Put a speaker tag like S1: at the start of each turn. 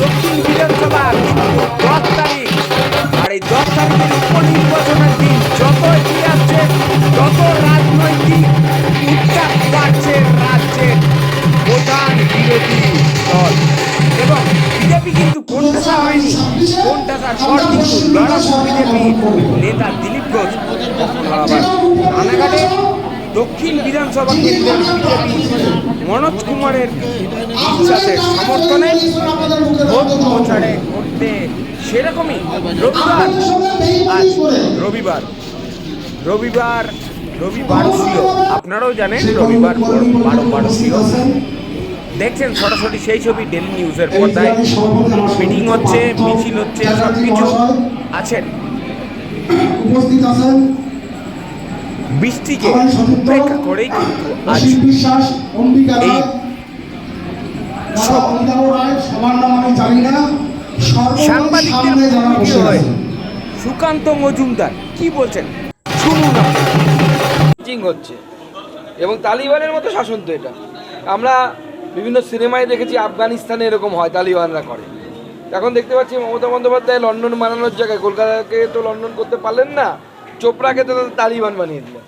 S1: দক্ষিণ বিধানসভার দশ তারিখ আর এই দশ তারিখের উপনির্বাচনের দিন যত এগিয়ে আসছে, তত রাজনৈতিক উত্তাপ বাড়ছে রাজ্যের প্রধান বিরোধী দল। এবং বিজেপি কিন্তু কোনটা হয়নি। কোনটা তার পর কিন্তু লড়াকু বিজেপি নেতা দিলীপ ঘোষ আবার
S2: রানাঘাটে
S1: দক্ষিণ বিধানসভা কেন্দ্রের বিজেপি মনোজ কুমারের বিশ্বাসের সমর্থনে
S2: ভোট প্রচারে
S1: করতে সেরকমই রবিবার।
S2: আজ
S1: রবিবার। রবিবার রবিবার আপনারাও জানেন রবিবার বারো বারো ছিল। দেখছেন সরাসরি সেই ছবি ডেলি নিউজের পর্দায়।
S2: মিটিং হচ্ছে, মিছিল
S1: হচ্ছে সব কিছু আছেন।
S2: উপস্থিত আছেন
S1: বৃষ্টিকে
S2: উপেক্ষা
S1: করেই কিন্তু আজ
S2: এই সাংবাদিকদের মুখোমুখি বসে হয়ে।
S1: সুকান্ত মজুমদার কি বলছেন? শুনুন
S3: হচ্ছে। এবং তালিবানের মতো শাসন তো এটা। আমরা বিভিন্ন সিনেমায় দেখেছি আফগানিস্তানে এরকম হয় তালিবানরা করে। এখন দেখতে পাচ্ছি মমতা বন্দ্যোপাধ্যায় লন্ডন বানানোর জায়গায়। কলকাতাকে তো লন্ডন করতে পারলেন না। চোপড়াকে তো তালিবান বানিয়ে দিলেন